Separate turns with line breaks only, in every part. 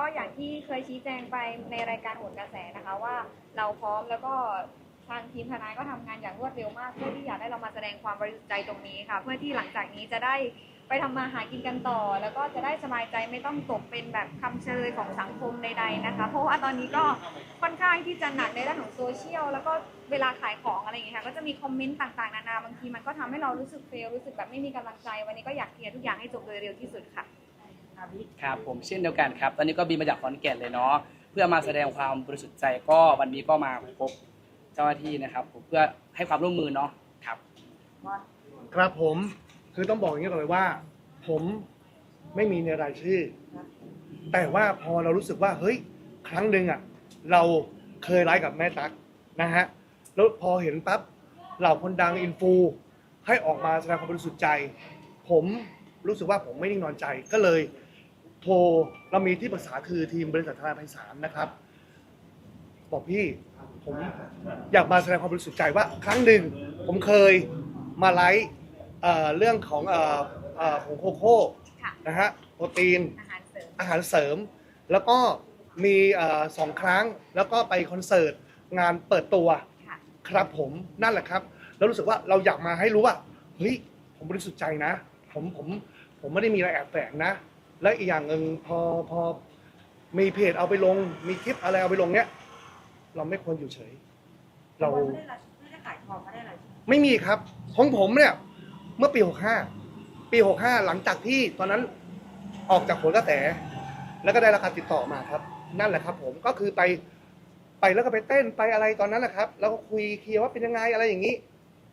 ก็อย่างที่เคยชี้แจงไปในรายการโหนกระแสนะคะว่าเราพร้อมแล้วก็ทางทีมทนายก็ทำงานอย่างรวดเร็วมาก เพื่อที่อยากให้เรามาแสดงความบริสุทธิ์ใจตรงนี้ค่ะ เพื่อที่หลังจากนี้จะได้ไปทำมาหากินกันต่อ แล้วก็จะได้สบายใจไม่ต้องตกเป็นแบบคำเชยของสังคมใด ๆนะคะ เพราะว่าตอนนี้ก็ค่อนข้างที่จะหนักในด้านของโซเชียลแล้วก็เวลาขายของอะไรอย่างเงี้ยค่ะก็จะมีคอมเมนต์ต่างๆนานาบางทีมันก็ทำให้เรารู้สึกเฟลรู้สึกแบบไม่มีกำลังใจ วันนี้ก็อยากเคลียร์ทุกอย่างให้จบโดยเร็วที่สุดค่ะ
ครับผมเช่นเดียวกันครับ ตอนนี้ก็บินมาจากขอนแก่นเลยเนาะเพื่อมาแสดงความบริสุทธิ์ใจก็วันนี้ก็มาพบเจ้าหน้าที่นะครับผมเพื่อให้ความร่วมมือเนาะครับ
ครับผมคือต้องบอกอย่างนี้ก่อนเลยว่า ผมไม่มีในรายชื่อ แต่ว่าพอเรารู้สึกว่าเฮ้ยครั้งหนึ่งอะเราเคยไลฟ์กับแม่ตั๊กนะฮะแล้วพอเห็นปั๊บเหล่าคนดังอินฟูให้ออกมาแสดงความบริสุทธิ์ใจ ผมรู้สึกว่าผมไม่นิ่งนอนใจก็เลย โทรเรามีที่ปรึกษาคือทีมบริษัททนายไพศาลนะครับ บอกพี่ผมอยากมาแสดงความบริสุทธิ์ใจว่า ครั้งหนึ่งผมเคยมาไลฟ์เอ่อเรื่องของเอ่อเอ่อของโคโค่
ค่ะ
นะฮะโปรตีน
อาหารเสริม
อาหารเสริม แล้วก็มีเอ่อสองครั้งแล้วก็ไปคอนเสิร์ตงานเปิดตัว
ค่ะ
ครับผมนั่นแหละครับ แล้วรู้สึกว่าเราอยากมาให้รู้ว่าเฮ้ยผมบริสุทธิ์ใจนะ ผมผมผมไม่ได้มีอะไรแอบแฝงนะ และอีกอย่างหนึ่งพอพอมีเพจเอาไปลง มีคลิปอะไรเอาไปลงเนี้ย เราไม่ควรอยู่เฉย เรา
ไม่ได้ไม่ได้ขายของไม่ได้อะไรใช่ไหม
ไม่มีครับ ของผมเนี่ยเมื่อปี 65 ปี 65 หลังจากที่ตอนนั้นออกจากผลกระแส แล้วก็ได้ราคาติดต่อมาครับ นั่นแหละครับ ผมก็คือไปไปแล้วก็ไปเต้นไปอะไรตอนนั้นแหละครับ แล้วก็คุยเคลียร์ว่าเป็นยังไงอะไรอย่างนี้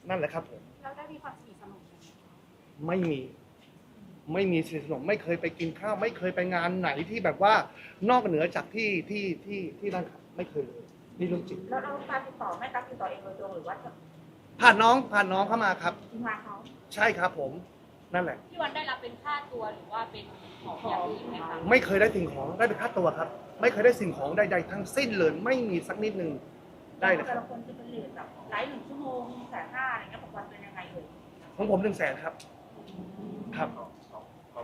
นั่นแหละครับผม
เราได้มีความสนิทสนมกัน
ไม่มี ไม่มีสนิทสนมไม่เคยไปกินข้าว ไม่เคยไปงานไหนที่แบบว่านอกเหนือจากที่ที่ที่ที่นั่นครับไม่เคยเลยนี่เรื่องจริง
แล้วเราการติดต่อแม่ตั๊กติดต่อเองโดยตรงหรือว่าจะ
ผ่านน้องผ่านน้องเข้ามาครับ
ทีมงานเขา
ใช่ครับผมนั่นแหละ
พี่วันได้รับเป็นค่าตัวหรือว่าเป็นของอย่างอื่นไหมคะ
ไม่เคยได้สิ่งของได้เป็นค่าตัวครับ ไม่เคยได้สิ่งของใดๆทั้งสิ้นเลยไม่มีสักนิดหนึ่งได้เลยค
แต่
รับ
ละคนจะเป็นเลทแบบไลฟ์หนึ่งชั่วโมงแสนห้าอะไรเงี้ยปกติเป็นยังไงเลย
ของผมหนึ่งแสนครับ ครับ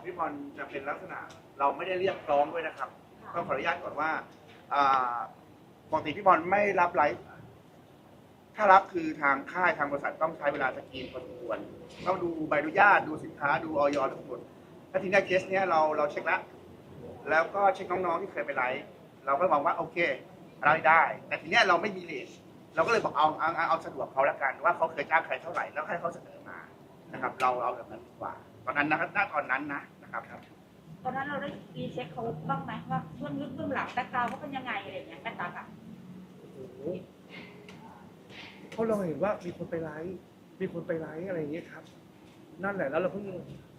พี่พรจะเป็นลักษณะ เราไม่ได้เรียกร้องด้วยนะครับต้องขออนุญาตก่อนว่าอ่าปกติพี่พรไม่รับไลฟ์ถ้ารับคือทางค่ายทางบริษัทต้องใช้เวลาสกรีนพอสมควรต้องดูใบอนุญาตดูสินค้าดูออยทั้งหมดถ้าทีนี้เคสเนี้ยเราเราเช็คแล้วแล้วก็เช็คน้องๆที่เคยไปไลฟ์เราก็มองว่าโอเคเราได้ แต่ทีเนี้ยเราไม่มีเลทเราก็เลยบอกเอาเอาเอาเอาสะดวกเขาแล้วกันว่าเขาเคยจ้างใครเท่าไหร่แล้วให้เขาเสนอมานะครับ เราเอาแบบนั้นดีกว่า ตอนนั้นนะครับณตอนนั้นนะนะครับ
ตอนนั้นเราได้รีเช็คเขาบ้างไหมว่าเบื้องลึกเบื้องหลังแบ็คกราวด์เขาเป็นยังไงอะไรเงี้ยแม่ตั๊กอะ
โอ้โหเพราะเราเห็นว่ามีคนไปไลฟ์มีคนไปไลฟ์อะไรอย่างเงี้ยครับ นั่นแหละแล้วเราเพิ่ง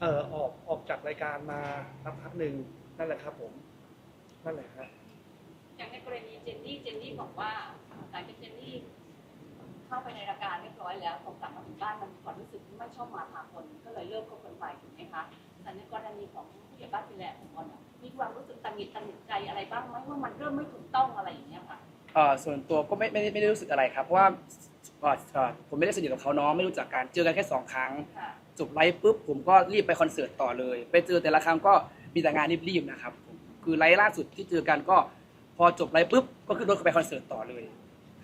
เอ่อออกออกจากรายการมาสักพักหนึ่งนั่นแหละครับผม นั่นแหละฮะ
อย่างในกรณีเจนนี่เจนนี่บอกว่าหลังจากเจนนี่ เข้าไปในรายการเรียบร้อยแล้วพอกลับมาถึงบ้านมันมีความรู้สึกไม่ชอบมาพากลก็เลยเลิกคบกันไปถูกไหมคะแต่ในกรณีของผู้ใหญ่บ้านฟินแลนด์ของบอลเนี่ยมีความรู้สึกตังหงิดตังหงิดใจอะไรบ้างไหมว่ามันเริ่มไม่ถูกต้องอะไรอย่างเงี้ยค่ะ
เอ่อส่วนตัวก็ไม่ไม่ได้ไม่ได้รู้สึกอะไรครับเพราะว่าเอ่อเอ่อผมไม่ได้สนิทกับเขาเน้องไม่รู้จักกันเจอกันแค่สองครั้ง
ค่ะ
จบไลฟ์ปุ๊บผมก็รีบไปคอนเสิร์ตต่อเลย ไปเจอแต่ละครั้งก็มีแต่งานรีบๆนะครับผมคือไลฟ์ล่าสุดที่เจอกันก็พอจบไลฟ์ปุ๊บก็ขึ้นรถไปคอนเสิร์ตต่อเลย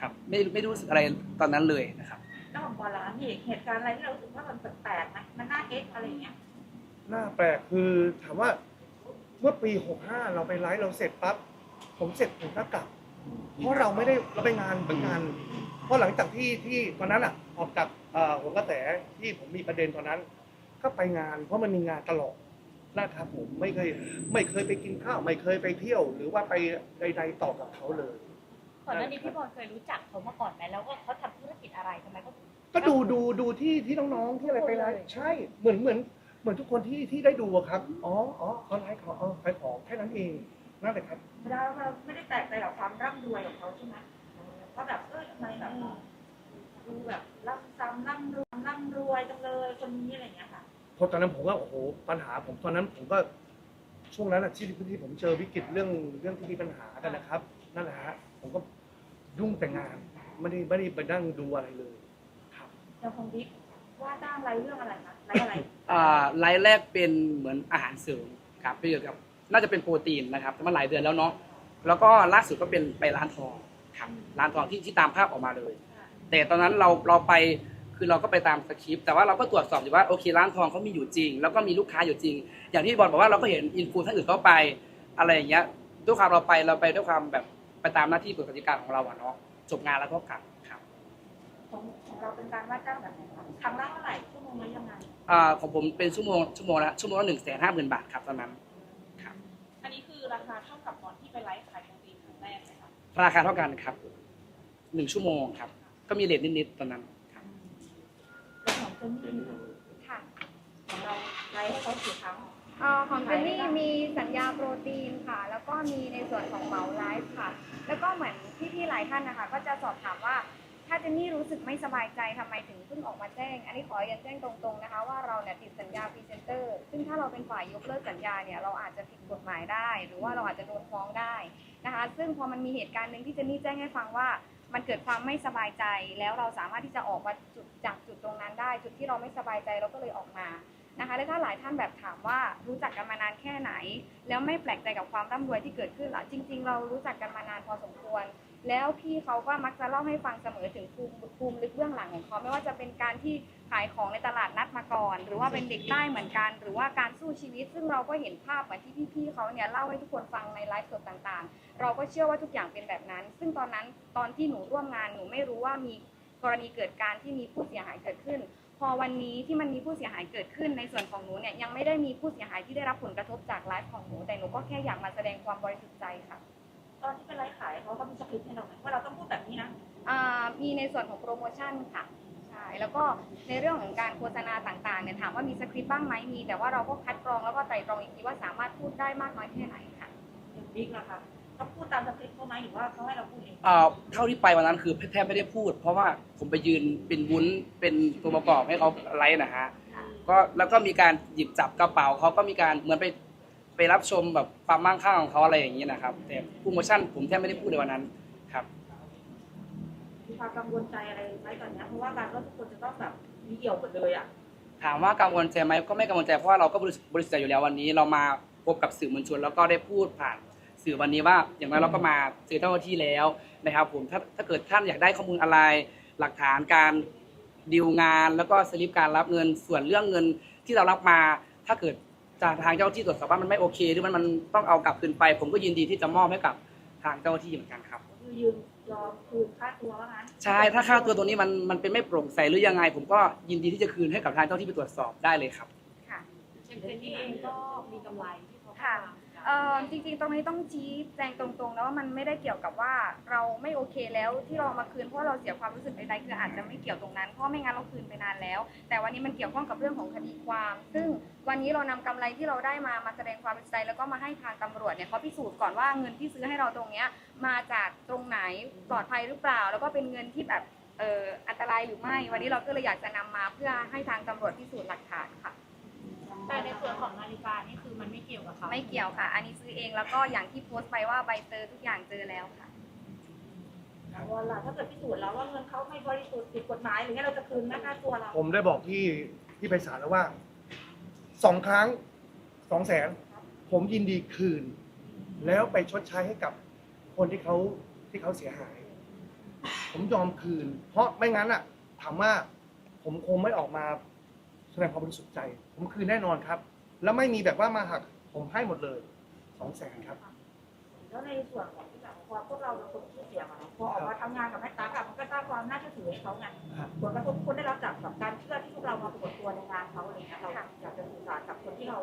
ครับไม่ไม่รู้สึกอะไรตอนนั้นเลยนะครับ
แล้วของบอลล่ะมีเหตุการณ์อะไรที่เรารู้สึกว่ามันแปลกๆไหมมันน่าเอ๊ะอะไรเงี้ย
หน้าแปลกคือถามว่าเมื่อปี 65 เราไปไลฟ์เราเสร็จปั๊บผมเสร็จผมก็กลับ เพราะเราไม่ได้เราไปงานไปงาน เพราะหลังจากที่ที่ตอนนั้นอะออกจากเอ่อหัวกระแสที่ผมมีประเด็นตอนนั้น ก็ไปงาน เพราะมันมีงานตลอดนะครับผมไม่เคยไม่เคยไปกินข้าวไม่เคยไปเที่ยว หรือว่าไปใด ๆต่อกับเขาเลย
ก่อนหน้านี้พี่บอลเคยรู้จักเขามาก่อนไหมแล้วก็เขาทำธุรกิจอะไรทำไมเขาถึง
ก็ดูดูดูที่ที่น้องๆที่อะไรไปไลฟ์ใช่เหมือนเหมือนเหมือนทุกคนที่ที่ได้ดูอะครับอ๋ออ๋อเขาไลฟ์ของเออขายของแค่นั้นเองนั่นแหละครับ
เราเราไม่ได้แปลกใจกับความร่ำรวยของเขาใช่ไหมก็แบบเออทำไมแบบดูแบบร่ำซ้ำร่ำรวยร่ำรวยจังเลยคนนี้อะไรเงี้ยค่ะ
เพราะตอนนั้นผมก็โอ้โหปัญหาผมตอนนั้นผมก็ช่วงนั้นอะที่ที่ผมเจอวิกฤตเรื่องเรื่องที่มีปัญหากันนะครับ นั่นแหละฮะผมก็ ยุ่งแต่งานไม่ได้ไม่ได้ไปนั่งดูอะไรเลยครับ
เดี๋ยวคงบิ๊กว่าจ้างไรเรื่องอะไรคะไรอะไร
อ่าไลฟ์แรกเป็นเหมือนอาหารเสริมครับเกี่ยวกับน่าจะเป็นโปรตีนนะครับแต่มันหลายเดือนแล้วเนาะแล้วก็ล่าสุดก็เป็นไปร้านทองครับร้านทองที่ที่ตามภาพออกมาเลย แต่ตอนนั้นเราเราไปคือเราก็ไปตามสคริปต์แต่ว่าเราก็ตรวจสอบอยู่ว่าโอเคร้านทองเขามีอยู่จริง แล้วก็มีลูกค้าอยู่จริง อย่างที่บอลบอกว่าเราก็เห็นอินฟูท่านอื่นเขาไปอะไรอย่างเงี้ยด้วยความเราไปเราไปด้วยความแบบ ไปตามหน้าที่กฎกติกาของเราอะเนาะจบงานแล้วก็กลับครับ
ของของเราเป็นการว่าจ้างแบบไหนคะครั้งละเท่าไหร่ชั่วโมงละยังไง
อ่าของผมเป็นชั่วโมงชั่วโมงละชั่วโมงละหนึ่งแสนห้าหมื่นบาทครับตอนนั้นครับ
อันนี้คือราคาเท่ากับตอนที่ไปไลฟ์ขายโปรตีนครั้งแรกไหมคะ
ราคาเท่ากันครับหนึ่งชั่วโมงครับ ก็มีเลทนิดๆตอนนั้นครับ
แล้วของเจนนี่
ค่ะ
ของเราไลฟ์ให้เขากี่ครั้ง
เอ่อของเจนนี่มีสัญญาโปรตีนค่ะ แล้วก็มีในส่วนของเหมาไลฟ์ค่ะ แล้วก็เหมือนพี่ๆหลายท่านนะคะ ก็จะสอบถามว่า ถ้าเจนนี่รู้สึกไม่สบายใจทำไมถึงเพิ่งออกมาแจ้ง อันนี้ขอเรียนแจ้งตรงๆนะคะ ว่าเราเนี่ยติดสัญญาพรีเซนเตอร์ ซึ่งถ้าเราเป็นฝ่ายยกเลิกสัญญาเนี่ยเราอาจจะผิดกฎหมายได้ หรือว่าเราอาจจะโดนฟ้องได้นะคะ ซึ่งพอมันมีเหตุการณ์หนึ่งที่เจนนี่แจ้งให้ฟังว่า มันเกิดความไม่สบายใจ แล้วเราสามารถที่จะออกมาจุดจากจุดตรงนั้นได้ จุดที่เราไม่สบายใจเราก็เลยออกมา นะคะและถ้าหลายท่านแบบถามว่ารู้จักกันมานานแค่ไหน แล้วไม่แปลกใจกับความร่ำรวยที่เกิดขึ้นเหรอจริง ๆ เรารู้จักกันมานานพอสมควร แล้วพี่เขาก็มักจะเล่าให้ฟังเสมอถึงภูมิภูมิลึกเบื้องหลังของเขาไม่ว่าจะเป็นการที่ขายของในตลาดนัดมาก่อน หรือว่าเป็นเด็กใต้เหมือนกัน หรือว่าการสู้ชีวิต ซึ่งเราก็เห็นภาพเหมือนที่พี่ๆเขาเนี่ยเล่าให้ทุกคนฟังในไลฟ์สดต่างๆ เราก็เชื่อว่าทุกอย่างเป็นแบบนั้น ซึ่งตอนนั้นตอนที่หนูร่วมงานหนูไม่รู้ว่ามีกรณีเกิดการที่มีผู้เสียหายเกิดขึ้น พอวันนี้ที่มันมีผู้เสียหายเกิดขึ้นในส่วนของหนูเนี่ยยังไม่ได้มีผู้เสียหายที่ได้รับผลกระทบจากไลฟ์ของหนูแต่หนูก็แค่อยากมาแสดงความบริสุทธิ์ใจค่ะ
ตอนที่เป็นไลฟ์ขายเขาก็มีสคริปต์ให้เราไหมว่าเราต้องพูดแบบนี้นะ
อ่ามีในส่วนของโปรโมชั่นค่ะใช่แล้วก็ในเรื่องของการโฆษณาต่างๆเนี่ยถามว่ามีสคริปต์บ้างไหมมี แต่ว่าเราก็คัดกรองแล้วก็ไตร่ตรองอีกทีว่าสามารถพูดได้มากน้อยแค่ไหนค่ะ
อย่างบิ๊กนะคะ ต้องพูดตามสคริปต์เขาไหมหรือว่าเขาให้เราพูดเอง
เอ่อเท่าที่ไปวันนั้นคือแทบไม่ได้พูด เพราะว่าผมไปยืนเป็นวุ้นเป็นตัวประกอบให้เขาไลฟ์นะฮะก็แล้วก็มีการหยิบจับกระเป๋าเขาก็มีการเหมือนไปไปรับชมแบบความมั่งคั่งของเขาอะไรอย่างนี้นะครับ แต่โปรโมชั่นผมแทบไม่ได้พูดในวันนั้นครับ
มีความกังวลใจอะไรไหมตอนเนี้ยเพราะว่าการว่าทุกคนจะต้องแบบมีเอี่ยวหมดเลยอะ
ถามว่ากังวลใจไหมก็ไม่กังวลใจเพราะว่าเราก็บริสุทธิ์บริสุทธิ์ใจอยู่แล้ววันนี้ เรามาพบกับสื่อมวลชนแล้วก็ได้พูดผ่าน สื่อวันนี้ว่าอย่างน้อยเราก็มาเจอเจ้าหน้าที่แล้วนะครับผมถ้าถ้าเกิดท่านอยากได้ข้อมูลอะไรหลักฐานการดีลงาน แล้วก็สลิปการรับเงินส่วนเรื่องเงินที่เรารับมา ถ้าเกิดจากทางเจ้าหน้าที่ตรวจสอบว่ามันไม่โอเค หรือมันมันต้องเอากลับคืนไป ผมก็ยินดีที่จะมอบให้กับทางเจ้าหน้าที่เหมือนกันครับ
คือยืนยอมคืนค่าตัวว่างั้น
ใช่ถ้าค่าตัวตรงนี้มันมันเป็นไม่โปร่งใสหรือยังไง ผมก็ยินดีที่จะคืนให้กับทางเจ้าหน้าที่ไปตรวจสอบได้เลยครับ
ค่ะ
เจนนี่เองก็มีกำไรที่เขา
ค่ะ เอ่อจริงๆ ตรงนี้ต้องชี้แจงตรงๆนะว่ามันไม่ได้เกี่ยวกับว่าเราไม่โอเคแล้วที่เรามาคืนเพราะเราเสียความรู้สึกใดๆคืออาจจะไม่เกี่ยวตรงนั้นเพราะไม่งั้นเราคืนไปนานแล้ว แต่วันนี้มันเกี่ยวข้องกับเรื่องของคดีความ ซึ่งวันนี้เรานำกำไรที่เราได้มามาแสดงความบริสุทธิ์ใจแล้วก็มาให้ทางตำรวจเนี่ยเขาพิสูจน์ก่อนว่าเงินที่ซื้อให้เราตรงเนี้ยมาจากตรงไหนปลอดภัยหรือเปล่า แล้วก็เป็นเงินที่แบบเอ่ออันตรายหรือไม่ วันนี้เราก็เลยอยากจะนำมาเพื่อให้ทางตำรวจพิสูจน์หลักฐานค่ะ
แต่ในส่วนของนาฬิกานี่คือมันไม่เกี่ยวกับเขา
ไม่เกี่ยวค่ะ อันนี้ซื้อเองแล้วก็อย่างที่โพสต์ไปว่าใบเตอร์ทุกอย่างเจอแล้วค่ะ
ว่าล่ะถ้าเกิดพิสูจน์แล้วว่าเงินเขาไม่บริสุทธิ์ผิดกฎหมายหรือไงเราจะคืนไหมค่าตัวเรา
ผมได้บอกพี่พี่ไพศาลแล้วว่าสองครั้งสองแสนผมยินดีคืน แล้วไปชดใช้ให้กับคนที่เขาที่เขาเสียหาย ผมยอมคืน เพราะไม่งั้นอะถามว่าผมคงไม่ออกมา แสดงความบริสุทธิ์ใจ ผมคืนแน่นอนครับ แล้วไม่มีแบบว่ามาหัก ผมให้หมดเลยสองแสนครับ
แล้วในส่วนของที่แบบพอพวกเราเป็นคนที่เสียมาพอออกมาทำงานกับแม่ตาค่ะมันก็สร้างความน่าเชื่อถือให้เขาไง
ครับ
ผลกระทบที่คนได้รับจากแบบการเชื่อที่พวกเรามาปรากฏตัวในงานเขาอะไรเงี้ยเราอยากจะสื่อสารกับคนที่เขา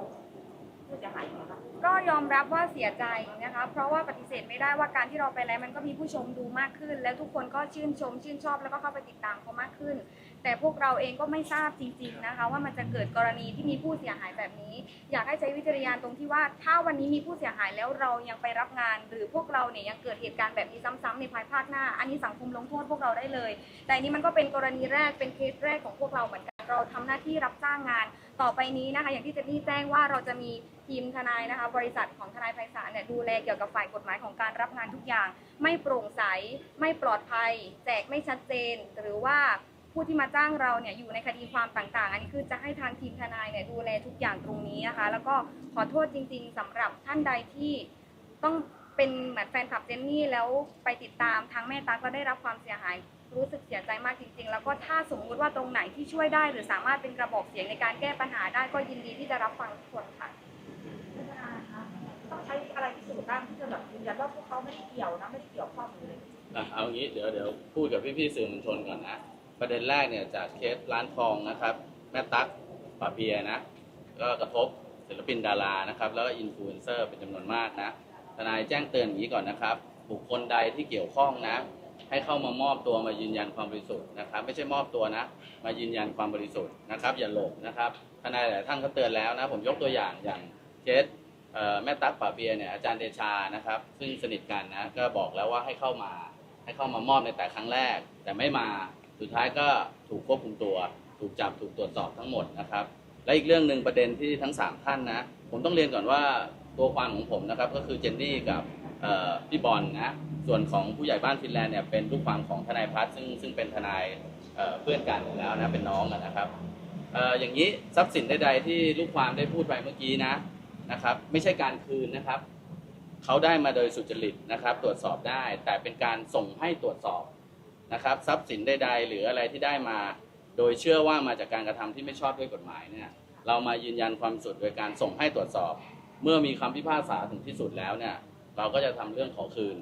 ผู้เสียหายยังไงบ้าง
ก็ยอมรับว่าเสียใจนะคะ เพราะว่าปฏิเสธไม่ได้ว่าการที่เราไปไลฟ์มันก็มีผู้ชมดูมากขึ้น แล้วทุกคนก็ชื่นชม ชื่นชอบแล้วก็เข้าไปติดตามเขามากขึ้น แต่พวกเราเองก็ไม่ทราบจริง ๆนะคะ ว่ามันจะเกิดกรณีที่มีผู้เสียหายแบบนี้ อยากให้ใช้วิจารณญาณตรงที่ว่า ถ้าวันนี้มีผู้เสียหายแล้วเรายังไปรับงาน หรือพวกเราเนี่ยยังเกิดเหตุการณ์แบบนี้ซ้ำๆในภายภาคหน้า อันนี้สังคมลงโทษพวกเราได้เลย แต่อันนี้มันก็เป็นกรณีแรกเป็นเคสแรกของพวกเราเหมือนกันเราทำหน้าที่รับจ้างงานต่อไปนี้นะคะ อย่างที่เจนนี่แจ้งว่าเราจะมีทีมทนายนะคะ บริษัทของทนายไพศาลเนี่ยดูแลเกี่ยวกับฝ่ายกฎหมายของการรับงานทุกอย่าง ไม่โปร่งใส ไม่ปลอดภัย แจกไม่ชัดเจน หรือว่า ผู้ที่มาจ้างเราเนี่ยอยู่ในคดีความต่างๆ อันนี้คือจะให้ทางทีมทนายเนี่ยดูแลทุกอย่างตรงนี้นะคะ แล้วก็ขอโทษจริง ๆสำหรับท่านใดที่ต้องเป็นเหมือนแฟนคลับเจนนี่แล้วไปติดตามทางแม่ตาก็ได้รับความเสียหายรู้สึกเสียใจมากจริง ๆ แล้วก็ถ้าสมมุติว่าตรงไหนที่ช่วยได้ หรือสามารถเป็นกระบอกเสียงในการแก้ปัญหาได้ก็ยินดีที่จะรับฟังทุกคนค่ะ
ต้องใช้อะไรพิสูจน์บ้างที่จะแบบยืนยันว่าพวกเขาไม่ได้เกี่ยวนะไม่ได้เกี่ยวข้องเลย
อะเอางี้เดี๋ยวเดี๋ยวพูดกับพี่ๆสื่อมวลชนก่อนนะ ประเด็นแรกเนี่ยจากเคสร้านทองนะครับ แม่ตั๊กปาเบียนะ ก็กระทบศิลปินดารานะครับ แล้วก็อินฟลูเอนเซอร์เป็นจำนวนมากนะทนายแจ้งเตือนอย่างนี้ก่อนนะครับ บุคคลใดที่เกี่ยวข้องนะ ให้เข้ามามอบตัวมายืนยันความบริสุทธิ์นะครับ ไม่ใช่มอบตัวนะ มายืนยันความบริสุทธิ์นะครับ อย่าหลบนะครับทนายหลายท่านก็เตือนแล้วนะ ผมยกตัวอย่างอย่างเคสแม่ตั๊กป่าเบียเนี่ยอาจารย์เดชานะครับ ซึ่งสนิทกันนะก็บอกแล้วว่าให้เข้ามาให้เข้ามามอบในแต่ครั้งแรกแต่ไม่มา สุดท้ายก็ถูกควบคุมตัว ถูกจับถูกตรวจสอบทั้งหมดนะครับ และอีกเรื่องหนึ่งประเด็นที่ทั้งสามท่านนะ ผมต้องเรียนก่อนว่าตัวความของผมนะครับก็คือเจนนี่กับพี่บอลนะส่วนของผู้ใหญ่บ้านฟินแลนด์เนี่ยเป็นลูกความของทนายพัฒซึ่งซึ่งเป็นทนายเเพื่อนกันอยู่แล้วนะเป็นน้องนะครับเอ่ออย่างนี้ทรัพย์สินใดๆที่ลูกความได้พูดไปเมื่อกี้นะนะครับ ไม่ใช่การคืนนะครับเขาได้มาโดยสุจริตนะครับ ตรวจสอบได้ แต่เป็นการส่งให้ตรวจสอบ นะครับ ทรัพย์สินใดๆหรืออะไรที่ได้มา โดยเชื่อว่ามาจากการกระทำที่ไม่ชอบด้วยกฎหมายเนี่ยเรามายืนยันความสุดโดยการส่งให้ตรวจสอบ เมื่อมีคำพิพากษาถึงที่สุดแล้วเนี่ยเราก็จะทำเรื่องขอคืน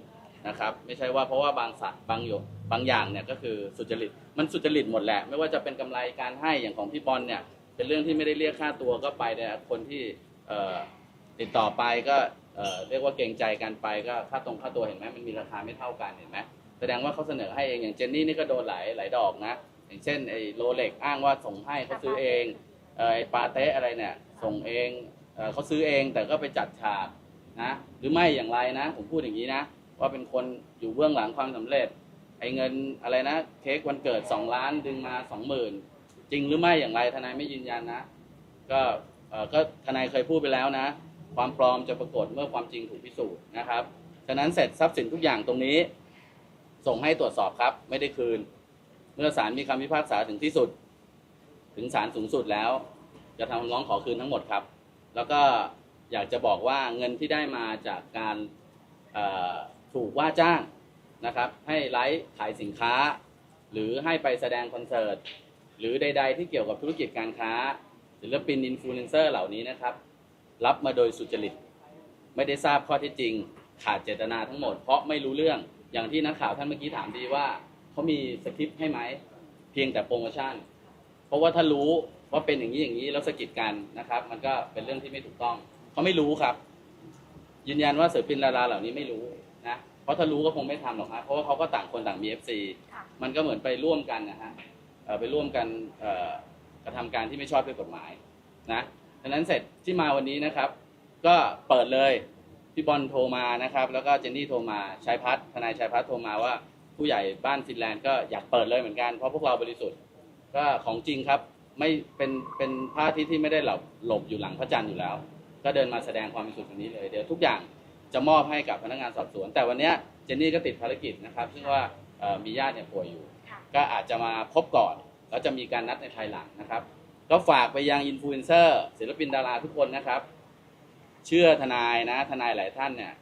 นะครับ ไม่ใช่ว่าเพราะว่าบางสัตว์บางหยกบางอย่างเนี่ยก็คือสุจริตมันสุจริตหมดแหละ ไม่ว่าจะเป็นกำไรการให้อย่างของพี่บอลเนี่ยเป็นเรื่องที่ไม่ได้เรียกค่าตัวก็ไปเนี่คนที่ติดต่อไปก็เรียกว่าเกรงใจกันไปก็ค่าตรงค่าตัวเห็นไหมมันมีราคาไม่เท่ากันเห็นไหม ดงว่าเขาเสนอให้เองอย่างเจนนี่นี่ก็โดนหลายหลายดอกนะ อย่างเช่นไอ้โรเล็กอ้างว่าส่งให้เขาซื้อเองไอ้ปาเต้อะไรเนี่ย ส่งเองเอเขาซื้อเองแต่ก็ไปจัดฉากนะหรือไม่อย่างไรนะ ผมพูดอย่างนี้นะ ว่าเป็นคนอยู่เบื้องหลังความสำเร็จไอ้เงินอะไรนะเค้กวันเกิด2ล้านดึงมา20,000จริงหรือไม่อย่างไรทนายไม่ยืนยันนะ ก็ก็ทนายเคยพูดไปแล้วนะ ความปลอมจะปรากฏเมื่อความจริงถูกพิสูจน์นะครับฉะนั้นเสร็จทรัพย์สินทุกอย่างตรงนี้ ส่งให้ตรวจสอบครับ ไม่ได้คืน เมื่อศาลมีคำพิพากษาถึงที่สุด ถึงศาลสูงสุดแล้ว จะทำร้องขอคืนทั้งหมดครับ แล้วก็อยากจะบอกว่าเงินที่ได้มาจากการถูกว่าจ้างนะครับ ให้ไลฟ์ขายสินค้า หรือให้ไปแสดงคอนเสิร์ต หรือใด ๆ ที่เกี่ยวกับธุรกิจการค้าศิลปินอินฟลูเอนเซอร์เหล่านี้นะครับ รับมาโดยสุจริต ไม่ได้ทราบข้อเท็จจริง ขาดเจตนาทั้งหมด เพราะไม่รู้เรื่อง อย่างที่นักข่าวท่านเมื่อกี้ถามดีว่าเขามีสคริปต์ให้ไหมเพียงแต่โปรโมชั่น เพราะว่าถ้ารู้ว่าเป็นอย่างนี้อย่างนี้แล้วสะกิดกันนะครับ มันก็เป็นเรื่องที่ไม่ถูกต้องเขาไม่รู้ครับ ยืนยันว่าศิลปินดาราเหล่านี้ไม่รู้นะเพราะถ้ารู้ก็คงไม่ทำหรอกฮะเพราะว่าเขาก็ต่างคนต่างมี FC
ค่ะ
มันก็เหมือนไปร่วมกันนะฮะเอ่อไปร่วมกันเอ่อกระทำการที่ไม่ชอบด้วยกฎหมายนะดังนั้นเสร็จที่มาวันนี้นะครับ ก็เปิดเลย พี่บอลโทรมานะครับ แล้วก็เจนนี่โทรมาชายพัฒน์ทนายชายพัฒน์โทรมาว่า ผู้ใหญ่บ้านฟินแลนด์ก็อยากเปิดเลยเหมือนกันเพราะพวกเราบริสุทธิ์ก็ของจริงครับไม่เป็นเป็นพระอาทิตย์ที่ไม่ได้หลบหลบอยู่หลังพระจันทร์อยู่แล้ว ก็เดินมาแสดงความบริสุทธิ์วันนี้เลยเดี๋ยวทุกอย่างจะมอบให้กับพนักงานสอบสวน แต่วันเนี้ยเจนนี่ก็ติดภารกิจนะครับซึ่งว่าเอ่อมีญาติเนี่ยป่วยอยู่
ค่ะ
ก็อาจจะมาพบก่อนแล้วจะมีการนัดในภายหลังนะครับ ก็ฝากไปยังอินฟลูเอนเซอร์ศิลปินดาราทุกคนนะครับ เชื่อทนายนะ ทนายหลายท่านเนี่ย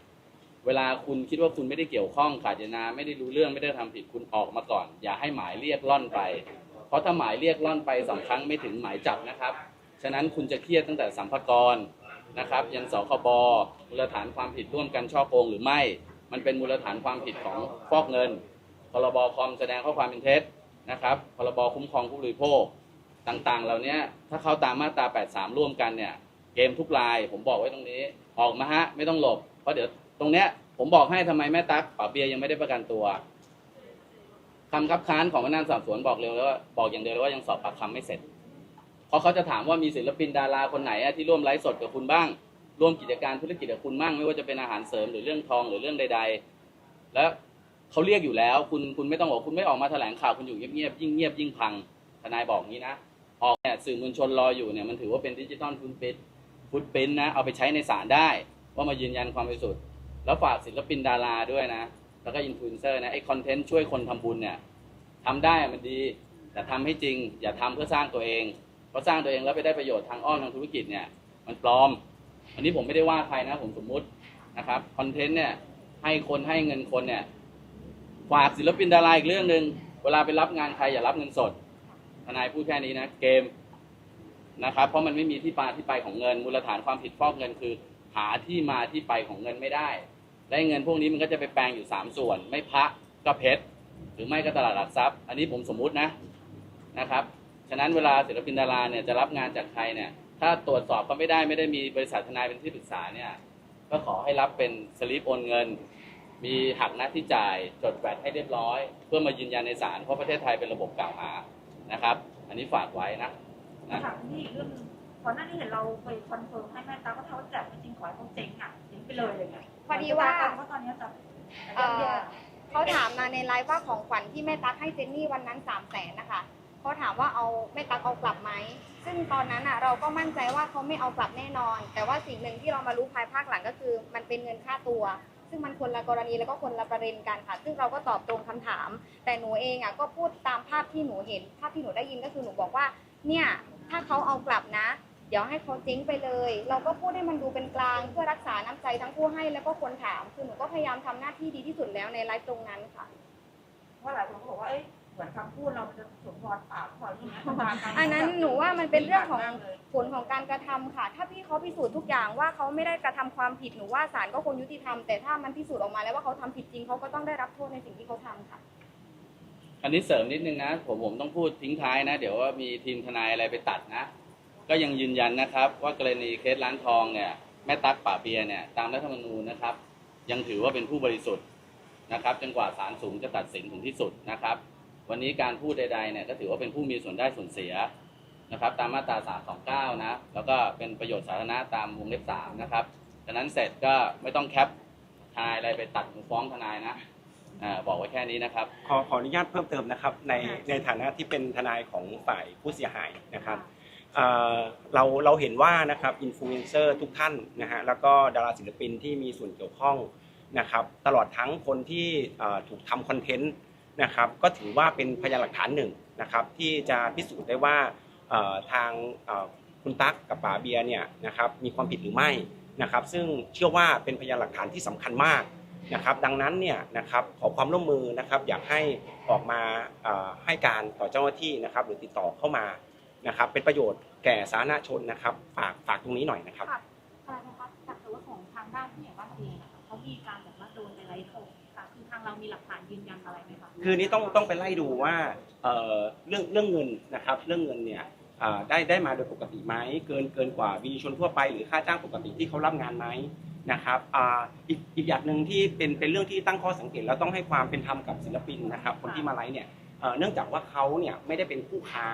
เวลาคุณคิดว่าคุณไม่ได้เกี่ยวข้องขาดเจตนาไม่ได้รู้เรื่องไม่ได้ทำผิดคุณออกมาก่อน อย่าให้หมายเรียกล่อนไป เพราะถ้าหมายเรียกล่อนไปสองครั้งไม่ถึงหมายจับนะครับ ฉะนั้นคุณจะเครียดตั้งแต่สัมภากรนะครับยันสคบมูลฐานความผิดร่วมกันช่อโกงหรือไม่ มันเป็นมูลฐานความผิดของฟอกเงินพรบคอมแสดงข้อความเป็นเท็จนะครับพรบคุ้มครองผู้บริโภคต่างๆ เหล่านี้ถ้าเข้าตามมาตรา 83 ร่วมกันเนี่ย เกมทุกราย ผมบอกไว้ตรงนี้ ออกมาฮะ ไม่ต้องหลบ เพราะเดี๋ยวตรงเนี้ย ผมบอกให้ทำไมแม่ตั๊กป๋าเบียยังไม่ได้ประกันตัวคำคับค้านของพนักงานสอบสวนบอกเร็วแล้วว่าบอกอย่างเดียวเลยว่ายังสอบปากคำไม่เสร็จ เพราะเขาจะถามว่ามีศิลปินดาราคนไหนอะที่ร่วมไลฟ์สดกับคุณบ้าง ร่วมกิจการธุรกิจกับคุณบ้างไม่ว่าจะเป็นอาหารเสริมหรือเรื่องทองหรือเรื่องใด ๆ แล้วเขาเรียกอยู่แล้ว คุณคุณไม่ต้องบอกคุณไม่ออกมาแถลงข่าวคุณอยู่เงียบๆยิ่งเงียบยิ่งพังทนายบอกงี้นะออกเนี่ยสื่อมวลชนรออยู่เนี่ยมันถือว่าเป็นดิจิตอลฟุตปิน ฟุตปินนะ เอาไปใช้ในศาลได้ ว่ามายืนยันความบริสุทธิ์ แล้วฝากศิลปินดาราด้วยนะ แล้วก็อินฟลูเอนเซอร์นะไอคอนเทนต์ช่วยคนทำบุญเนี่ยทำได้มันดี แต่ทำให้จริง อย่าทำเพื่อสร้างตัวเองเพราะสร้างตัวเองแล้วไปได้ประโยชน์ทางอ้อมทางธุรกิจเนี่ยมันปลอม อันนี้ผมไม่ได้ว่าใครนะ ผมสมมุตินะครับคอนเทนต์เนี่ยให้คนให้เงินคนเนี่ยฝากศิลปินดาราอีกเรื่องหนึ่งเวลาไปรับงานใครอย่ารับเงินสดทนายพูดแค่นี้นะ เกม นะครับ เพราะมันไม่มีที่มาที่ไปของเงิน มูลฐานความผิดฟอกเงินคือ หาที่มาที่ไปของเงินไม่ได้ และเงินพวกนี้มันก็จะไปแปลงอยู่สามส่วน ไม่พระก็เพชรหรือไม่ก็ตลาดหลักทรัพย์ อันนี้ผมสมมุตินะนะครับ ฉะนั้นเวลาศิลปินดาราเนี่ยจะรับงานจากใครเนี่ย ถ้าตรวจสอบก็ไม่ได้ไม่ได้มีบริษัททนายเป็นที่ปรึกษาเนี่ย ก็ขอให้รับเป็นสลิปโอนเงิน มีหักหน้าที่จ่ายจดแวดให้เรียบร้อย เพื่อมายืนยันในศาลเพราะประเทศไทยเป็นระบบกล่าวหานะครับ อันนี้ฝากไว้นะ
ถามนี่อีกเรื่องหนึงก่อนหน้านี้เห็นเราไปคอนเฟิร์มให้แม่ตาก็เขาแจกไม่จริงขอให้เขาเจ๊งอะเจ๊งไปเลยเลยไง
พอดีว่า
ก็ตอนนี้จะ
เอ่อเขาถามมาในไลฟ์ว่าของขวัญที่แม่ตั๊กให้เจนนี่วันนั้นสามแสนนะคะเขาถามว่าเอาแม่ตั๊กเอากลับไหมซึ่งตอนนั้นอะเราก็มั่นใจว่าเขาไม่เอากลับแน่นอน แต่ว่าสิ่งหนึ่งที่เรามารู้ภายภาคหลังก็คือ มันเป็นเงินค่าตัว ซึ่งมันคนละกรณีแล้วก็คนละประเด็นกันค่ะ ซึ่งเราก็ตอบตรงคำถาม แต่หนูเองอะก็พูดตามภาพที่หนูเห็น ภาพที่หนูได้ยินก็คือหนูบอกว่าเนี่ย ถ้าเขาเอากลับนะ เดี๋ยวให้เขาเจ๊งไปเลย เราก็พูดให้มันดูเป็นกลาง เพื่อรักษาน้ำใจทั้งผู้ให้แล้วก็คนถาม คือหนูก็พยายามทำหน้าที่ดีที่สุดแล้วในไลฟ์ตรงนั้นค่ะ
ว่าหลายคนก็บอกว่า เอ้ยเหมือนคำพูดเรามันจะสมพรปากพอที่นี้ประมาณ
อันนั้นหนูว่ามันเป็นเรื่องของผลของการกระทำค่ะ ถ้าพี่เขาพิสูจน์ทุกอย่างว่าเขาไม่ได้กระทำความผิดหนูว่าศาลก็คงยุติธรรมแต่ถ้ามันพิสูจน์ออกมาแล้วว่าเขาทำผิดจริงเขาก็ต้องได้รับโทษในสิ่งที่เขาทำค่ะ
อันนี้เสริมนิดนึงนะ ผมผมต้องพูดทิ้งท้ายนะ เดี๋ยวว่ามีทีมทนายอะไรไปตัดนะ ก็ยังยืนยันนะครับ ว่ากรณีเคสร้านทองเนี่ยแม่ตั๊กป่าเบียเนี่ยตามรัฐธรรมนูญนะครับ ยังถือว่าเป็นผู้บริสุทธิ์นะครับจนกว่าศาลสูงจะตัดสินถึงที่สุดนะครับ วันนี้การพูดใดๆเนี่ยก็ถือว่าเป็นผู้มีส่วนได้ส่วนเสียนะครับ ตามมาตรา 329 นะ แล้วก็เป็นประโยชน์สาธารณะตามวงเล็บ3นะครับฉะนั้นเสร็จก็ไม่ต้องแคปทนายอะไรไปตัดฟ้องทนายนะ อ่าบอกไว้แค่นี้นะครับ
ขอขออนุญาตเพิ่มเติมนะครับในในฐานะที่เป็นทนายของฝ่ายผู้เสียหายนะครับเอ่อเราเราเห็นว่านะครับอินฟลูเอนเซอร์ทุกท่านนะฮะแล้วก็ดาราศิลปินที่มีส่วนเกี่ยวข้องนะครับตลอดทั้งคนที่เอ่อถูกทำคอนเทนต์นะครับก็ถือว่าเป็นพยานหลักฐานหนึ่งนะครับที่จะพิสูจน์ได้ว่าเอ่อทางเอ่อคุณตั๊กกับป๋าเบียร์เนี่ยนะครับมีความผิดหรือไม่นะครับซึ่งเชื่อว่าเป็นพยานหลักฐานที่สำคัญมาก นะครับดังนั้นเนี่ยนะครับขอความร่วมมือนะครับอยากให้ออกมาเอ่อให้การต่อเจ้าหน้าที่นะครับหรือติดต่อเข้ามานะครับเป็นประโยชน์แก่สาธารณชนนะครับฝากฝากตรงนี้หน่อยนะครับ
ค่ะอะไรนะคะจากตัวของทางด้านผู้ใหญ่บ้านเองอะค่ะเขามีการแบบว่าโดนในไลฟ์สดค่ะคือทางเรามีหลักฐานยืนยันอะไรไหมคะ
คือนี้ต้องต้องไปไล่ดูว่าเอ่อเรื่องเรื่องเงินนะครับเรื่องเงินเนี่ยอ่า ได้ได้มาโดยปกติไหมเกินเกินกว่าวิชนทั่วไปหรือค่าจ้างปกติที่เขารับงานไหมนะครับอ่าอีกอีกอย่างหนึ่งที่เป็นเป็นเรื่องที่ตั้งข้อสังเกตแล้วต้องให้ความเป็นธรรมกับศิลปินนะครับคนที่มาไลฟ์เนี่ยเอ่อเนื่องจากว่าเขาเนี่ยไม่ได้เป็นคู่ค้า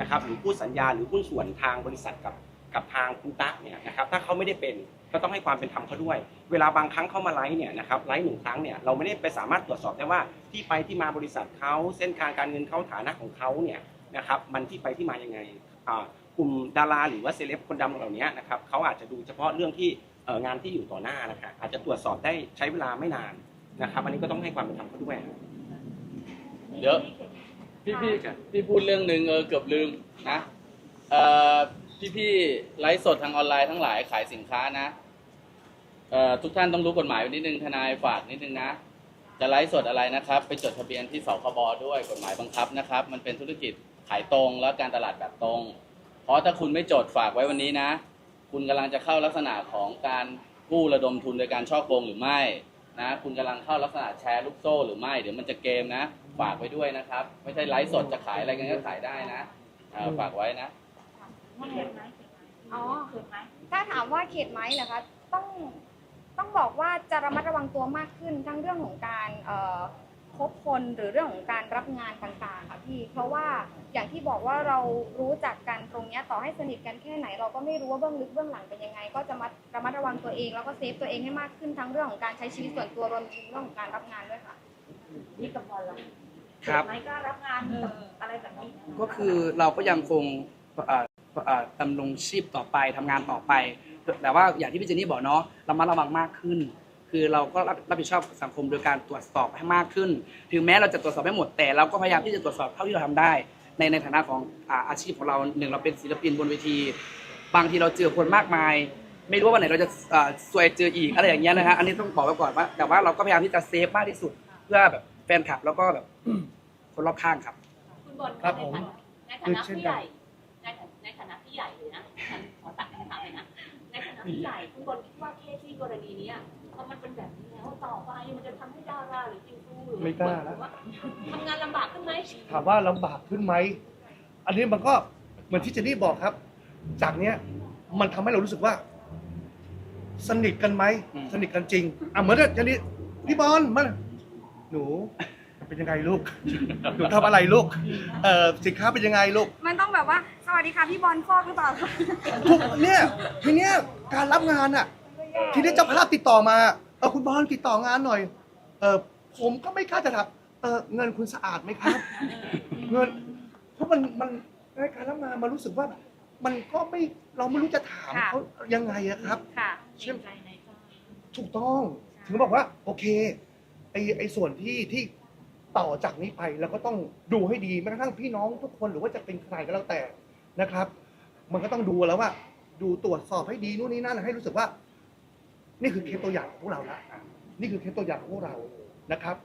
นะครับหรือคู่สัญญาหรือหุ้นส่วนทางบริษัทกับกับทางคุณตั๊กเนี่ยนะครับถ้าเขาไม่ได้เป็นก็ต้องให้ความเป็นธรรมเขาด้วย เวลาบางครั้งเขามาไลฟ์เนี่ยนะครับไลฟ์หนึ่งครั้งเนี่ยเราไม่ได้ไปสามารถตรวจสอบได้ว่าที่ไปที่มาบริษัทเขาเส้นทางการเงินเขาฐานะของเขาเนี่ยนะครับมันที่ไปที่มายังไงอ่า กลุ่มดาราหรือว่าเซเลบคนดังเหล่านี้นะครับเขาอาจจะดูเฉพาะเรื่องที่เอ่องานที่อยู่ต่อหน้านะครับอาจจะตรวจสอบได้ใช้เวลาไม่นานนะครับอันนี้ก็ต้องให้ความเป็นธรรมเขาด้วย
เดี๋ยวพี่พี่พี่พูดเรื่องหนึ่งเออเกือบลืมนะเอ่อพี่พี่ไลฟ์สดทางออนไลน์ทั้งหลายขายสินค้านะเอ่อทุกท่านต้องรู้กฎหมายไว้นิดนึงทนายฝากนิดนึงนะจะไลฟ์สดอะไรนะครับ ไปจดทะเบียนที่สคบด้วยกฎหมายบังคับนะครับ มันเป็นธุรกิจขายตรงและการตลาดแบบตรง เพราะถ้าคุณไม่จดฝากไว้วันนี้นะ คุณกำลังจะเข้าลักษณะของการกู้ระดมทุนโดยการช่อโกงหรือไม่นะ คุณกำลังเข้าลักษณะแชร์ลูกโซ่หรือไม่เดี๋ยวมันจะเกมนะ ฝากไว้ด้วยนะครับ ไม่ใช่ไลฟ์สดจะขายอะไรกันก็ขายได้นะอ่าฝากไว้นะ
อ๋อ
เข็ดไหม
ถ้าถามว่าเข็ดไหมเหรอคะต้องต้องบอกว่าจะระมัดระวังตัวมากขึ้นทั้งเรื่องของการเอ่อ คบคนหรือเรื่องของการรับงานต่างๆค่ะพี่ เพราะว่าอย่างที่บอกว่าเรารู้จักกันตรงเนี้ยต่อให้สนิทกันแค่ไหน เราก็ไม่รู้ว่าเบื้องลึกเบื้องหลังเป็นยังไง ก็จะมาระมัดระวังตัวเองแล้วก็เซฟตัวเองให้มากขึ้นทั้งเรื่องของการใช้ชีวิตส่วนตัวรวมถึงเรื่องของการรับงานด้วยค่ะ
นี่กับบอลเรา
ครับ
เข็ดไหมกล้ารับงานอะไรแบบนี้
ก็คือเราก็ยังคงเอ่อเอ่อดำรงชีพต่อไปทำงานต่อไป แต่ว่าอย่างที่พี่เจนนี่บอกเนาะเรามาระวังมากขึ้น คือเราก็รับรับผิดชอบสังคมโดยการตรวจสอบให้มากขึ้น ถึงแม้เราจะตรวจสอบไม่หมดแต่เราก็พยายามที่จะตรวจสอบเท่าที่เราทำได้ ในในฐานะของอ่าอาชีพของเราหนึ่งเราเป็นศิลปินบนเวที บางทีเราเจอคนมากมาย ไม่รู้ว่าวันไหนเราจะอ่าซวยเจออีกอะไรอย่างเงี้ยนะฮะอันนี้ต้องบอกไว้ก่อนว่าแต่ว่าเราก็พยายามที่จะเซฟมากที่สุด เพื่อแบบแฟนคลับแล้วก็แบบคนรอบข้างครับ
คุณบอล
ครับผม
ในฐานะผู้ใหญ่ในฐานะในฐานะผู้ใหญ่เลยนะขอตัดคำถามเลยนะในฐานะผู้ใหญ่คุณบอลคิดว่าเคสที่ กรณีเนี้ยพอมันเป็นแบบนี้แล้วต่อไปมันจะทำให้ดาราหรืออินฟูหรือ
ไม่กล้านะ
ว่าทำงานลำบากขึ้นไหม
ถามว่าลำบากขึ้นไหม อันนี้มันก็เหมือนที่เจนนี่บอกครับ จากเนี้ยมันทำให้เรารู้สึกว่า สนิทกันไหม
อืม
สนิทกันจริงอะเหมือนกับเจนนี่พี่บอลมันหนู เป็นยังไงลูกหนูทำอะไรลูกเอ่อสินค้าเป็นยังไงลูก
มันต้องแบบว่า สวัสดีค่ะพี่บอลฟอกหรือเปล่าคะ
ทุกเนี่ยทีเนี้ยการรับงานอะ ทีนี้เจ้าภาพติดต่อมาเออคุณบอลติดต่องานหน่อย เออผมก็ไม่กล้าจะถามเออเงินคุณสะอาดไหมครับ เงิน เพราะมันมันในการรับงานมันรู้สึกว่า มันก็ไม่เราไม่รู้จะถาม
ค่ะ
เขายังไงอะครับ
ค่ะ
เช่นถูกต้อง ถึงบอกว่า โอเคไอไอส่วนที่ที่ต่อจากนี้ไปเราก็ต้องดูให้ดีแม้กระทั่งพี่น้องทุกคนหรือว่าจะเป็นใครก็แล้วแต่นะครับ มันก็ต้องดูแล้วว่า ดูตรวจสอบให้ดีนู่นนี่นั่นให้รู้สึกว่า นี่คือเคสตัวอย่างของพวกเราละนี่คือเคสตัวอย่างของพวกเรานะครับ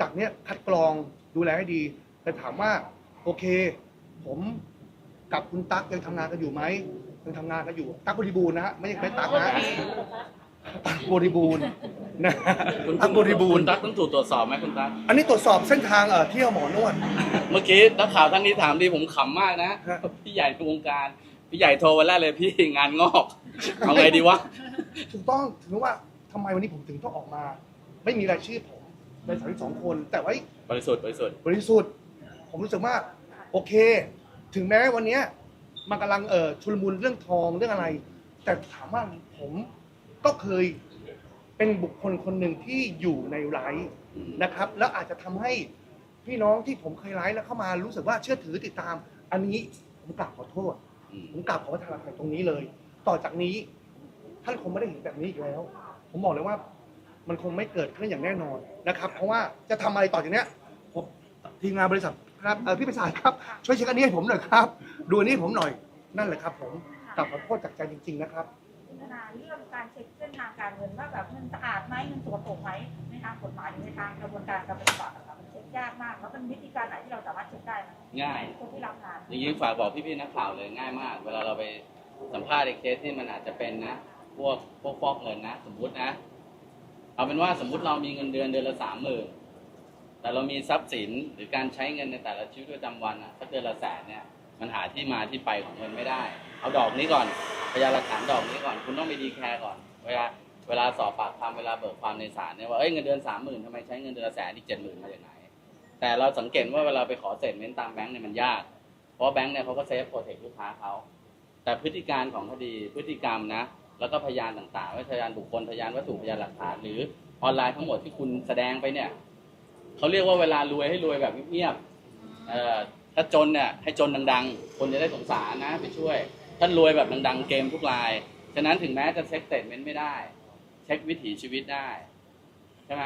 จากเนี้ยคัดกรองดูแลให้ดีแต่ถามว่าโอเค ผมกับคุณตั๊กยังทำงานกันอยู่ไหมยังทำงานกันอยู่ ตั๊กบริบูรณ์นะฮะไม่ใช่ไม่ตั๊กนะตั๊กบริบูรณ์นะ
คุณ
ตั๊กบริบูร
คุ
ณ์
ณตั๊กต้องถูกตรวจสอบไหมคุณตั๊ก
อันนี้ตรวจสอบเส้นทางเอ่อเที่ยวหมอนวด
เมื่อกี้นักข่าวท่านนี้ถามดีผมขำมากนะ
ฮะ
พี่ใหญ่ในวงการ พี่ใหญ่โทรวันแรกเลยพี่งานงอกเอาไงดีวะ
ถูกต้องถึงว่าทำไมวันนี้ผมถึงต้องออกมา ไม่มีรายชื่อผมในสามสิบสองคน แต่ว่า
บริสุทธิ์บริสุทธิ์
บริสุทธิ์ ผมรู้สึกว่า โอเค ถึงแม้วันเนี้ยมันกำลังเอ่อชุลมุนเรื่องทองเรื่องอะไร แต่ถามว่าผมก็เคยเป็นบุคคลคนหนึ่งที่อยู่ในไลฟ์นะครับ แล้วอาจจะทำให้พี่น้องที่ผมเคยไลฟ์แล้วเข้ามารู้สึกว่าเชื่อถือติดตาม อันนี้ผมกราบขอโทษ
อืม
ผมกราบขอประทานอภัยตรงนี้เลย ต่อจากนี้ ท่านคงไม่ได้เห็นแบบนี้อีกแล้ว ผมบอกเลยว่า มันคงไม่เกิดขึ้นอย่างแน่นอนนะครับ เพราะว่าจะทำอะไรต่อจากเนี้ยผมทีมงานบริษัทครับเออพี่ประสานครับ ช่วยเช็คอันนี้ให้ผมหน่อยครับ ดูอันนี้ให้ผมหน่อยนั่นแหละครับ ผมกลับขอโทษจากใจจริง ๆ นะครับ
คุณธนาเรื่องการเช็คเส้นทางการเงินว่าแบบเงินสะอาดไหมเงินสกปรกไหมในทางกฎหมายหรือในทางกระบวนการการปฏิบัติอะค่ะมันเช็คยากมากแล้วเป็นวิธีการไหนที่เราสามารถเช็คได้ไหม
ง่าย
คนที่รับงาน
อย่างนี้ฝากบอกพี่ๆนักข่าวเลยง่ายมาก เวลาเราไปสัมภาษณ์ในเคสที่มันอาจจะเป็นนะ พวกพวกฟอกเงินนะ สมมุตินะ เอาเป็นว่าสมมุติเรามีเงินเดือนเดือนละสามหมื่นแต่เรามีทรัพย์สินหรือการใช้เงินในแต่ละชีวิตประจำวันอะสักเดือนละแสนเนี่ยมันหาที่มาที่ไปของเงินไม่ได้ เอาดอกนี้ก่อนพยานหลักฐานดอกนี้ก่อน คุณต้องไปดีแคร์ก่อน เวลาเวลาสอบปากคำเวลาเบิกความในศาลเนี่ยว่าเอ้ยเงินเดือนสามหมื่นทำไมใช้เงินเดือนละแสนอีกเจ็ดหมื่นมาจากไหน แต่เราสังเกตว่าเวลาไปขอเสร็จเม้นตามแบงก์เนี่ยมันยาก เพราะแบงก์เนี่ยเขาก็เซฟโปรเทคลูกค้าเขา แต่พฤติการของคดีพฤติกรรมนะ แล้วก็พยานต่างๆว่าพยานบุคคลพยานวัตถุพยานหลักฐานหรือออนไลน์ทั้งหมดที่คุณแสดงไปเนี่ยเขาเรียกว่าเวลารวยให้รวยแบบเงียบๆถ้าจนเนี่ยให้จนดัง ๆ คนจะได้สงสารนะไปช่วย ท่านรวยแบบดังๆ เกมทุกราย ฉะนั้นถึงแม้จะเช็คเตทเมนต์ไม่ได้ เช็ควิถีชีวิตได้ใช่ไหม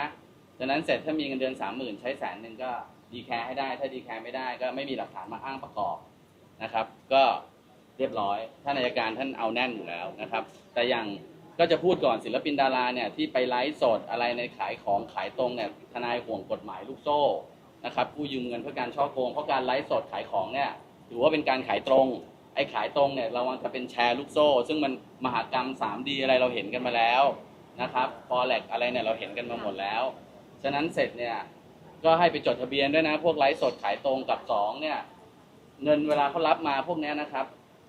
ฉะนั้นเสร็จถ้ามีเงินเดือนสามหมื่นใช้แสนหนึ่งก็ดีแคร์ให้ได้ ถ้าดีแคร์ไม่ได้ก็ไม่มีหลักฐานมาอ้างประกอบนะครับ ก็เรียบร้อยท่านอัยการท่านเอาแน่นอยู่แล้วนะครับ แต่อย่างก็จะพูดก่อนศิลปินดาราเนี่ยที่ไปไลฟ์สดอะไรในขายของขายตรงเนี่ยทนายห่วงกฎหมายลูกโซ่นะครับกู้ยืมเงินเพื่อการช่อโกงเพราะการไลฟ์สดขายของเนี่ยถือว่าเป็นการขายตรงไอ้ขายตรงเนี่ยเรามันจะเป็นแชร์ลูกโซ่ ซึ่งมันมหากรรม 3D อะไรเราเห็นกันมาแล้วนะครับฟอเร็กอะไรเนี่ยเราเห็นกันมาหมดแล้ว ฉะนั้นเสร็จเนี่ยก็ให้ไปจดทะเบียนด้วยนะ พวกไลฟ์สดขายตรงกับสองเนี่ย เงินเวลาเขารับมาพวกเนี้ยนะครับ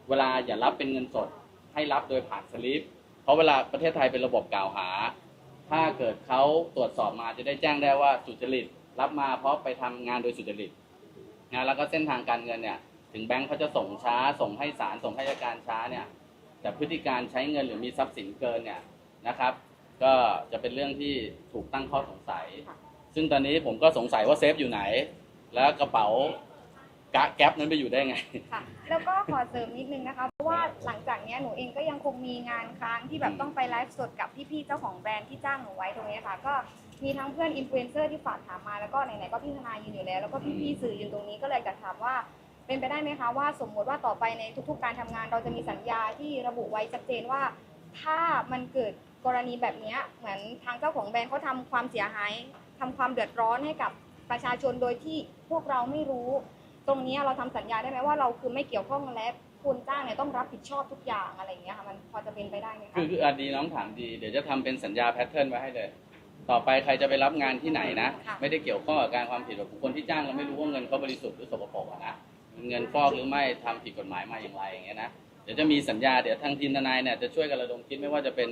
เวลาอย่ารับเป็นเงินสด ให้รับโดยผ่านสลิป เพราะเวลาประเทศไทยเป็นระบบกล่าวหา ถ้าเกิดเขาตรวจสอบมาจะได้แจ้งได้ว่าสุจริต รับมาเพราะไปทำงานโดยสุจริตนะแล้วก็เส้นทางการเงินเนี่ย ถึงแบงค์เขาจะส่งช้า ส่งให้ศาลส่งให้อัยการช้าเนี่ย แต่พฤติการใช้เงินหรือมีทรัพย์สินเกินเนี่ยนะครับ ก็จะเป็นเรื่องที่ถูกตั้งข้อสงสัย ซึ่งตอนนี้ผมก็สงสัยว่าเซฟอยู่ไหน แล้วกระเป๋ากะแก๊ปนั้นไปอยู่ได้ไง
ค่ะ แล้วก็ขอเสริมนิดนึงนะคะ เพราะว่าหลังจากเนี้ยหนูเองก็ยังคงมีงานค้างที่แบบต้องไปไลฟ์สดกับพี่ๆเจ้าของแบรนด์ที่จ้างหนูไว้ตรงเนี้ยค่ะ ก็มีทั้งเพื่อนอินฟลูเอนเซอร์ที่ฝากถามมาแล้วก็ไหนๆก็พี่ทนายืนอยู่แล้ว แล้วก็พี่ๆสื่อยืนตรงนี้ก็เลยจะถามว่า เป็นไปได้ไหมคะว่าสมมติว่าต่อไปในทุกๆ การทำงาน เราจะมีสัญญาที่ระบุไว้ชัดเจนว่า ถ้ามันเกิด กรณีแบบเนี้ยเหมือนทางเจ้าของแบรนด์เขาทำความเสียหายทำความเดือดร้อนให้กับประชาชนโดยที่พวกเราไม่รู้ ตรงเนี้ยเราทำสัญญาได้ไหมว่าเราคือไม่เกี่ยวข้องและคนจ้างเนี่ยต้องรับผิดชอบทุกอย่างอะไรอย่างเงี้ยค่ะมันพอจะเป็นไปได้ไหมคะ
คือคืออันดีน้องถามดีเดี๋ยวจะทำเป็นสัญญาแพทเทิร์นไว้ให้เลย ต่อไปใครจะไปรับงานที่ไหนนะ
ค่ะ
ไม่ได้เกี่ยวข้องกับการความผิดของคนที่จ้างเราไม่รู้ว่าเงินเขาบริสุทธิ์หรือสกปรกอะนะเงินฟอกหรือไม่ทำผิดกฎหมายมาอย่างไรอย่างเงี้ยนะเดี๋ยวจะมีสัญญาเดี๋ยวทางทีมทนายเนี่ยจะช่วยกันระดมคิดไม่ว่าจะเป็น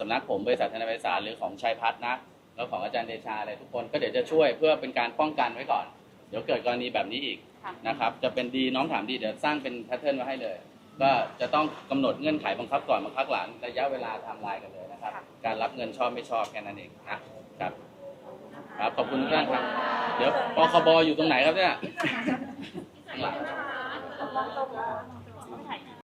สำนักผมบริษัททนายไพศาลหรือของชัยพัฒน์นะแล้วของอาจารย์เดชาอะไรทุกคนก็เดี๋ยวจะช่วยเพื่อเป็นการป้องกันไว้ก่อน เดี๋ยวเกิดกรณีแบบนี้อีก
ค่ะ
นะครับจะเป็นดีน้องถามดีเดี๋ยวสร้างเป็นแพทเทิร์นไว้ให้เลย ก็จะต้องกำหนดเงื่อนไขบังคับก่อนบังคับหลังระยะเวลาไทม์ไลน์กันเลยนะครับ การรับเงินชอบไม่ชอบแค่นั้นเองนะครับครับขอบคุณทุกท่านครับ เดี๋ยวปคบอยู่ตรงไหนครับเนี่ยข้างหลัง